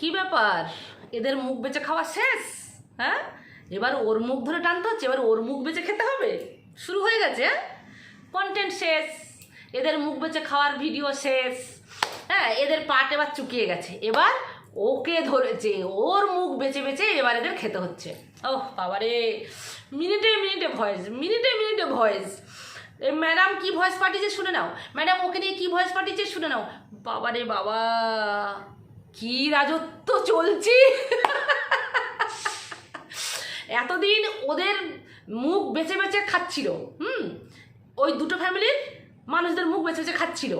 কি ব্যাপার? এদের মুখ বেঁচে খাওয়া শেষ? হ্যাঁ? এবার ওর মুখ ধরে টানতে হচ্ছে, এবার ওর মুখ বেঁচে খেতে হবে? শুরু হয়ে গেছে কন্টেন্ট শেষ, এদের মুখ বেঁচে খাওয়ার ভিডিও শেষ হ্যাঁ? এদের পাট এবার চুকিয়ে গেছে। এবার ওকে ধরেছে, ওর মুখ বেঁচে বেঁচে এবার এদের খেতে হচ্ছে। ওহ, বাবারে। মিনিটে মিনিটে ভয়েস মিনিটে মিনিটে ভয়েস ম্যাডাম কি ভয়েস পাঠিয়েছে শুনে নাও। ম্যাডাম ওকে নিয়ে কি ভয়েস পাঠিয়েছে শুনে নাও। বাবারে বাবা। কি রাজত্ব চলছি? এতদিন ওদের মুখ বেছে বেছে খাচ্ছিল, হুম? ওই দুটো ফ্যামিলির মানুষদের মুখ বেছে বেছে খাচ্ছিল।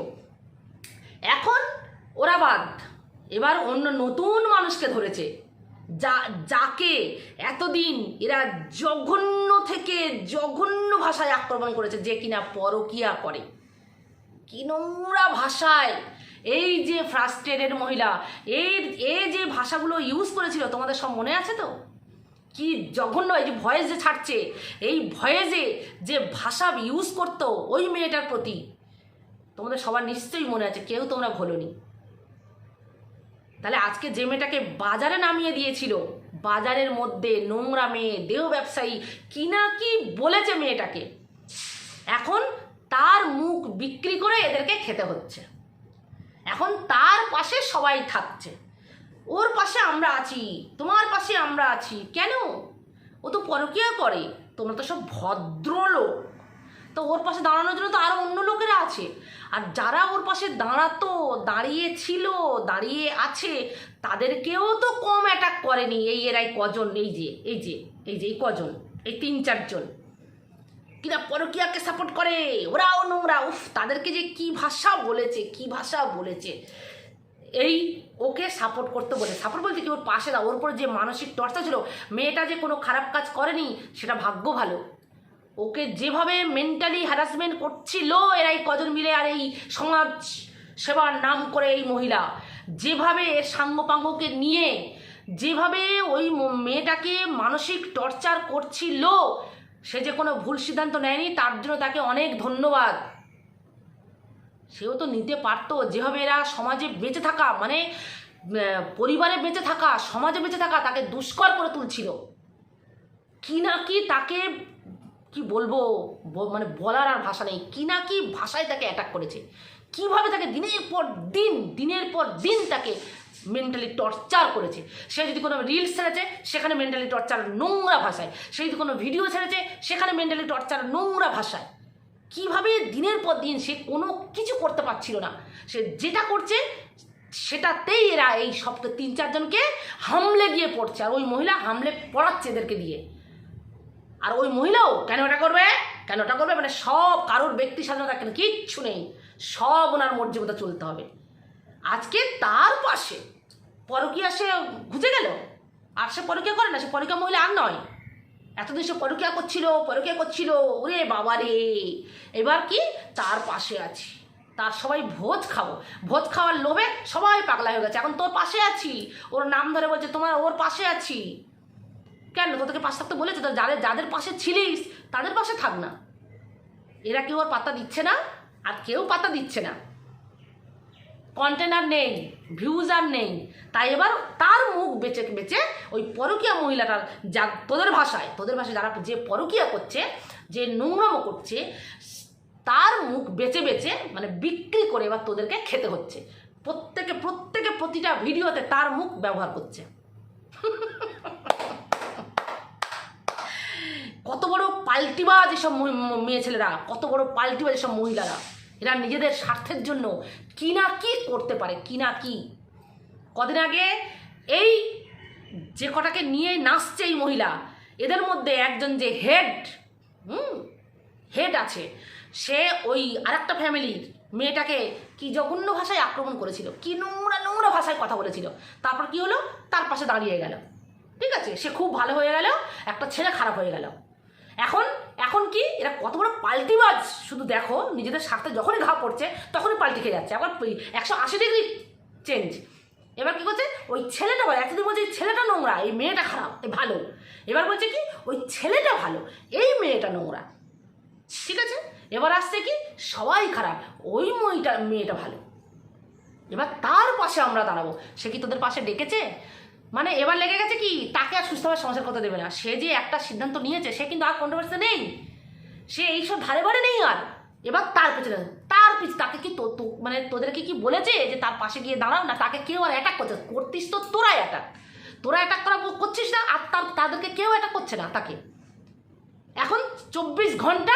এখন ওরা বাদ। এবার অন্য নতুন মানুষকে ধরেছে। যা, যাকে এতদিন এরা জঘন্য থেকে জঘন্য ভাষায় আক্রমণ করেছে যে কিনা পরকিয়া করে। কি নোংরা ভাষায়। এই যে ফ্রাস্ট্রেটেড মহিলা, এই এই যে ভাষাগুলো ইউজ করেছিল, তোমাদের সব মনে আছে তো? কি জঘন্য, এই যে ভয়েস যে ছাড়ছে, এই ভয়েসে যে ভাষা ইউজ করতো ওই মেয়েটার প্রতি, তোমাদের সবার নিশ্চয়ই মনে আছে, কেউ তোমরা ভোলনি। তাহলে আজকে যে মেয়েটাকে বাজারে নামিয়ে দিয়েছিল, বাজারের মধ্যে নোংরা মেয়ে, দেহ ব্যবসায়ী, কি না কি বলেছে মেয়েটাকে। এখন তার মুখ বিক্রি করে এদেরকে খেতে হচ্ছে। এখন তার পাশে সবাই থাকছে। ওর পাশে আমরা আছি, তোমার পাশে আমরা আছি। কেন? ও তো পরকিয়া করে, তোমরা তো সব ভদ্রলোক। তো ওর পাশে দাঁড়ানোর জন্য তো আরও অন্য লোকেরা আছে। আর যারা ওর পাশে দাঁড়াতো, দাঁড়িয়ে ছিল, দাঁড়িয়ে আছে, তাদেরকেও তো কম অ্যাটাক করেনি। এই এরাই কজন? এই যে এই যে এই যে, এই কজন? এই তিন চারজন। কিনা পরকিয়াকে সাপোর্ট করে? ওরাও নোংরা। উফ, তাদেরকে যে কি ভাষা বলেছে, কি ভাষা বলেছে। এই ওকে সাপোর্ট করতে বলে। সাপোর্ট বলতে কি, ওর পাশে দাও। ওর উপরে যে মানসিক টর্চা ছিল, মেয়েটা যে কোনো খারাপ কাজ করেনি, সেটা ভাগ্য ভালো। ওকে যেভাবে মেন্টালি হ্যারাসমেন্ট করছিল, এরাই কজন মিলে আর এই সমাজ সেবার নাম করে এই মহিলা। যেভাবে এর সাঙ্গপাঙ্গকে নিয়ে, যেভাবে ওই মেয়েটাকে মানসিক টর্চার করছিল সে যে কোনো ভুল সিদ্ধান্ত নেয়নি, তার জন্য তাকে অনেক ধন্যবাদ। সেও তো নিতে পারতো। যেভাবে এরা সমাজে বেঁচে থাকা মানে পরিবারে বেঁচে থাকা, সমাজে বেঁচে থাকা, তাকে দুষ্কর করে তুলছিল। কি না কি তাকে, কি বলব মানে বলার আর ভাষা নেই। কি না কি ভাষায় তাকে অ্যাটাক করেছে। কীভাবে তাকে দিনের পর দিন, দিনের পর দিন তাকে মেন্টালি টর্চার করেছে। সে যদি কোনো রিলস ছেড়েছে, সেখানে মেন্টালি টর্চার নোংরা ভাষায়। সে যদি কোনো ভিডিও ছেড়েছে, সেখানে মেন্টালি টর্চার নোংরা ভাষায়। কীভাবে দিনের পর দিন সে কোনো কিছু করতে পারছিল না? সে যেটা করছে, সেটাতেই এরা এই সপ্ত তিন চারজনকে হামলে গিয়ে পড়ছে। আর ওই মহিলা হামলে পড়াচ্ছে এদেরকে দিয়ে। আর ওই মহিলাও কেন ওটা করবে? কেন ওটা করবে? মানে সব কারোর ব্যক্তি স্বাধীনতা কেন কিচ্ছু নেই। সব ওনার মর্যাদা চলতে হবে। আজকে তার পাশে পরকিয়া সে ঘুচে গেল। আর সে পরকিয়া করে না, সে পরকিয়া মহিলা আর নয়। এতদিন সে পরকিয়া করছিল পরকিয়া করছিল, ওরে বাবা রে। এবার কি? তার পাশে আছি। তার সবাই ভোজ খাব। ভোজ খাওয়ার লোভে সবাই পাগলা হয়ে গেছে। এখন তোর পাশে আছি। ওর নাম ধরে বলছে, তোমার ওর পাশে আছি। কেন? তোদেরকে পাশে থাকতে বলেছে তো? যাদের যাদের পাশে ছিলিস, তাদের পাশে থাক না। এরা কেউ আর পাত্তা দিচ্ছে না, আর কেউ পাত্তা দিচ্ছে না। কন্টেন্ট আর নেই ভিউজ আর নেই। তাই এবার তার মুখ বেঁচে বেঁচে ওই পরকীয়া মহিলাটার যা, তোদের ভাষায় তোদের ভাষায় যারা যে পরকীয়া করছে, যে নোংরামো করছে, তার মুখ বেচে বেচে মানে বিক্রি করে এবার তোদেরকে খেতে হচ্ছে। প্রত্যেকে প্রত্যেকে প্রতিটা ভিডিওতে তার মুখ ব্যবহার করছে। কত বড় পাল্টিবাজ এসব মেয়ে ছেলেরা কত বড় পাল্টিবাজ এসব মহিলারা। এরা নিজেদের স্বার্থের জন্য কি না কি করতে পারে, কি না কি। কদিন আগে এই যে কটাকে নিয়ে নাচছে এই মহিলা, এদের মধ্যে একজন যে হেড হুম হেড আছে, সে ওই আরেকটা ফ্যামিলির মেয়েটাকে কি জঘন্য ভাষায় আক্রমণ করেছিল, কি নোংরা নোংরা ভাষায় কথা বলেছিল। তারপর কি হলো? তার পাশে দাঁড়িয়ে গেল। ঠিক আছে? সে খুব ভালো হয়ে গেল, একটা ছেলে খারাপ হয়ে গেল। এখন এখন কি? এরা কত বড় পাল্টিবাজ? শুধু দেখো, নিজেদের স্বার্থে যখনই ঘা পড়ছে, তখনই পাল্টি খেয়ে যাচ্ছে। আবার একশো আশি ডিগ্রি চেঞ্জ এবার কি করছে ওই ছেলেটা বলে, এতদিন বলছে, এই ছেলেটা নোংরা, এই মেয়েটা খারাপ ভালো। এবার বলছে কি? ওই ছেলেটা ভালো, এই মেয়েটা নোংরা। ঠিক আছে? এবার আসছে কি? সবাই খারাপ, ওই মেয়েটা মেয়েটা ভালো। এবার তার পাশে আমরা দাঁড়াবো। সে কি তোদের পাশে ডেকেছে? মানে এবার লেগে গেছে কি, তাকে আর সুস্থভাবে সংসার করতে দেবে না। সে যে একটা সিদ্ধান্ত নিয়েছে, সে কিন্তু আর কন্ট্রোভার্সি নেই। সে এইসব ধারে বারে নেই আর। এবার তার পেছনে, তার পিছ, তাকে কি তো- মানে তোদেরকে কি বলেছে যে তার পাশে গিয়ে দাঁড়াও? না, তাকে কেউ আর অ্যাটাক করছে করতিস তো তোরাই অ্যাটাক তোরা অ্যাটাক করা করছিস না, আর তার, তাদেরকে কেউ অ্যাটাক করছে না তাকে। এখন চব্বিশ ঘণ্টা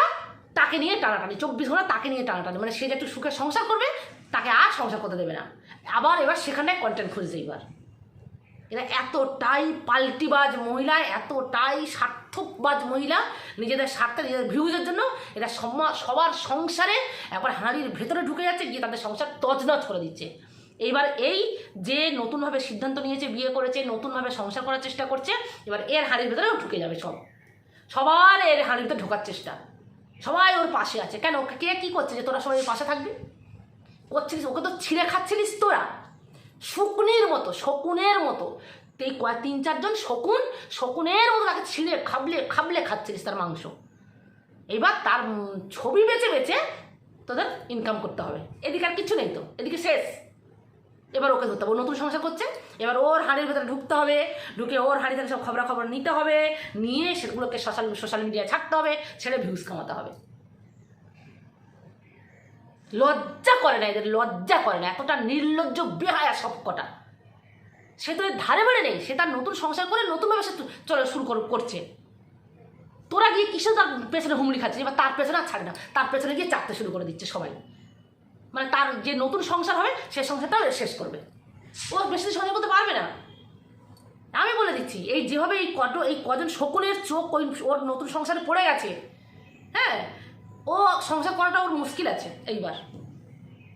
তাকে নিয়ে টানাটানি, চব্বিশ ঘণ্টা তাকে নিয়ে টানাটানি। মানে সে যে একটু সুখে সংসার করবে, তাকে আর সংসার করতে দেবে না। আবার এবার সেখানটায় কন্টেন্ট খুঁজছে এবার এরা এতটাই পাল্টিবাজ মহিলা, এতটাই স্বার্থবাজ মহিলা, নিজেদের স্বার্থে, নিজেদের ভিউজের জন্য এরা সবার সংসারে একবার হাঁড়ির ভেতরে ঢুকে যাচ্ছে, গিয়ে তাদের সংসার তছনছ করে দিচ্ছে। এইবার এই যে নতুনভাবে সিদ্ধান্ত নিয়েছে, বিয়ে করেছে, নতুনভাবে সংসার করার চেষ্টা করছে, এবার এর হাঁড়ির ভেতরেও ঢুকে যাবে সব। সবার এর হাঁড়ির ভেতরে ঢোকার চেষ্টা। সবাই ওর পাশে আছে। কেন? কে কী করছে যে তোরা সবাই পাশে থাকবি? করছিলিস? ওকে তো ছিঁড়ে খাচ্ছিলিস তোরা। শকুনের মতো শকুনের মতো। এই কয়েক তিন চারজন শকুন, শকুনের মতো তাকে ছিঁড়ে, খাবলে খাবলে খাচ্ছিলিস তার মাংস। এবার তার ছবি বেচে বেচে তোদের ইনকাম করতে হবে। এদিকে আর কিছু নেই তো, এদিকে শেষ। এবার ওকে ধরতে হবে নতুন সংসার করছে। এবার ওর হাঁড়ির ভেতরে ঢুকতে হবে, ঢুকে ওর হাঁড়ি থেকে সব খবরাখবর নিতে হবে। নিয়ে সেগুলোকে সোশ্যাল সোশ্যাল মিডিয়ায় ছাড়তে হবে, ছেড়ে ভিউজ কামাতে হবে। লজ্জা করে না এদের, লজ্জা করে না, এতটা নির্লজ্জ, বেহায়া সব কটা সে তো এর ধারে বাড়ে নেই, সে তার নতুন সংসার করে নতুনভাবে সে চলে শুরু কর- করছে। তোরা গিয়ে কিসে তার পেছনে হুমড়ি খাচ্ছে এবার তার পেছনে আর ছাড়ে না, তার পেছনে গিয়ে চাপতে শুরু করে দিচ্ছে সবাই। মানে তার যে নতুন সংসার হবে, সে সংসারটাও এ শেষ করবে। ও বেশি সংসার করতে পারবে না। আমি বলে দিচ্ছি, এই যেভাবে এই কত এই কজন শকুনের চোখ ওই ওর নতুন সংসারে পড়ে গেছে হ্যাঁ? ও সংসার করাটা ওর মুশকিল আছে, এইবার।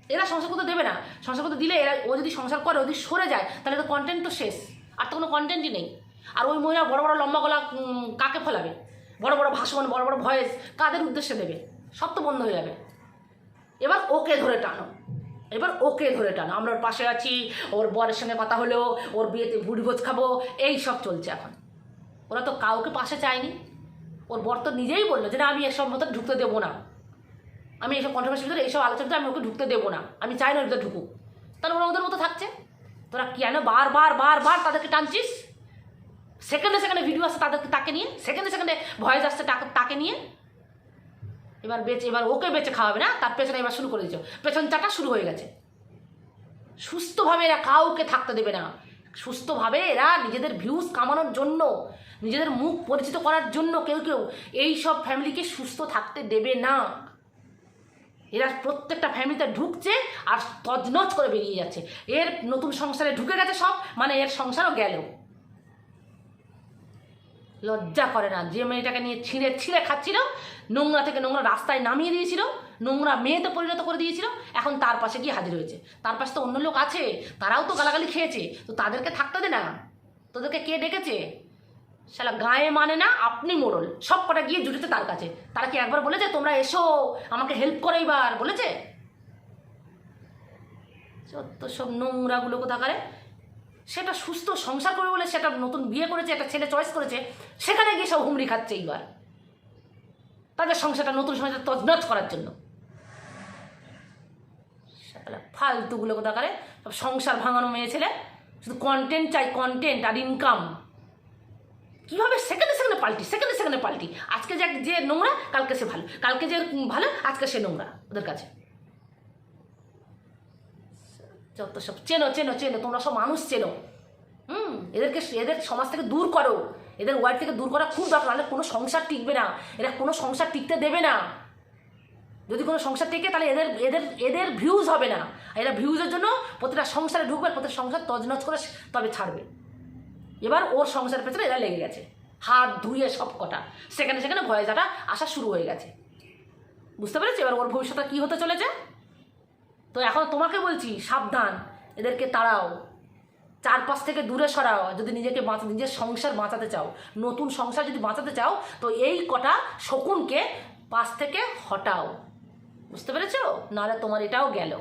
এরা সংসার করতে দেবে না। সংসার করতে দিলে এরা ও যদি সংসার করে যদি সরে যায়, তাহলে তো কন্টেন্ট তো শেষ। আর তো কোনো কন্টেন্টই নেই। আর ওই মহিলা বড় বড় লম্বা গলা কাকে ফলাবে? বড় বড় ভাষণ, বড় বড় ভয়েস কাদের উদ্দেশ্যে দেবে? সব তো বন্ধ হয়ে যাবে। এবার ওকে ধরে টানো। এবার ওকে ধরে টানো। আমরা ওর পাশে আছি, ওর বরের সঙ্গে কথা হলো, ওর বিয়েতে ভুড়ি ভোজ খাব, এই সব চলছে এখন। ওরা তো কাউকে পাশে চায়নি। ওর বর তো নিজেই বলল যে, না, আমি এসব মতো ঢুকতে দেবো না। আমি এইসব কন্ট্রোভার্সির ভিতরে এইসব আলোচনাতে আমি ওকে ঢুকতে দেবো না। আমি চাই না ওর ভিতরে ঢুকুক। তাহলে ওরা ওদের মতো থাকছে। তোরা কেন বারবার বারবার তাদেরকে টানছিস? সেকেন্ডে সেকেন্ডে ভিডিও আসছে তাদেরকে, তাকে নিয়ে। সেকেন্ডে সেকেন্ডে ভয়েস আসছে তাকে- তাকে নিয়ে। এবার বেঁচে, এবার ওকে বেঁচে খাওয়াবে না? তার পেছনে এবার শুরু করে দিচ্ছ পেছন চাটা শুরু হয়ে গেছে। সুস্থভাবে এরা কাউকে থাকতে দেবে না। সুস্থভাবে এরা নিজেদের ভিউজ কামানোর জন্য নিজেদের মুখ পরিচিত করার জন্য কেউ কেউ এই সব ফ্যামিলিকে সুস্থ থাকতে দেবে না। এরা প্রত্যেকটা ফ্যামিলিতে ঢুকছে আর তজনজ করে বেরিয়ে যাচ্ছে। এর নতুন সংসারে ঢুকে গেছে সব মানে এর সংসারও গেল। লজ্জা করে না, যে মেয়েটাকে নিয়ে ছিঁড়ে ছিঁড়ে খাচ্ছিল, নোংরা থেকে নোংরা রাস্তায় নামিয়ে দিয়েছিল, নোংরা মেয়েতে পরিণত করে দিয়েছিল, এখন তার পাশে গিয়ে হাজির হয়েছে। তার পাশে তো অন্য লোক আছে, তারাও তো গালাগালি খেয়েছে, তো তাদেরকে থাকতে দে না। তোদেরকে কে ডেকেছে? শালা গায়ে মানে না আপনি মোড়ল। সব কটা গিয়ে জুটেছে তার কাছে। তারা কি একবার বলেছে, তোমরা এসো, আমাকে হেল্প করে এইবার? বলেছে? যত সব নোংরাগুলো কোথাকারে? সেটা সুস্থ সংসার করবে বলে সেটা নতুন বিয়ে করেছে, একটা ছেলে চয়েস করেছে, সেখানে গিয়ে সব হুমড়ি খাচ্ছে এইবার। তাদের সংসারটা নতুন সংসার তজনজ করার জন্য। ফালতুগুলো কোথাকারে? সব সংসার ভাঙানো মেয়ে ছেলে। শুধু কন্টেন্ট চাই কন্টেন্ট আর ইনকাম কীভাবে সেকেন্ডে সেকেন্ডে পাল্টি সেকেন্ডে সেকেন্ডে পাল্টি? আজকে যে যে নোংরা, কালকে সে ভালো। কালকে যে ভালো, আজকে সে নোংরা ওদের কাছে। যত সব চেনো চেনো চেনো, তোমরা সব মানুষ চেনো। হুম, এদেরকে এদের সমাজ থেকে দূর করো। এদের ওয়ার্ড থেকে দূর করা খুব দরকার, নাহলে কোনো সংসার টিকবে না। এরা কোনো সংসার টিকতে দেবে না। যদি কোনো সংসার টিকে, তাহলে এদের এদের এদের ভিউজ হবে না। এরা ভিউজের জন্য প্রতিটা সংসারে ঢুকবে, প্রতিটা সংসার তজনজ করে তবে ছাড়বে। এবার ওর সংসারের পেছনে এরা লেগে গেছে। হাত ধুয়ে সব কটা। সেখানে সেখানে ভয়েসাটা আসা শুরু হয়ে গেছে। বুঝতে পেরেছি? এবার ওর ভবিষ্যৎটা কী হতে চলেছে? তো এখন তোমাকে বলছি, সাবধান। এদেরকে তাড়াও। চারপাশ থেকে দূরে সরাও। যদি নিজেকে বাঁচা, নিজের সংসার বাঁচাতে চাও, নতুন সংসার যদি বাঁচাতে চাও, তো এই কটা শকুনকে পাশ থেকে হটাও। বুঝতে পেরেছ? নাহলে তোমার এটাও গেল।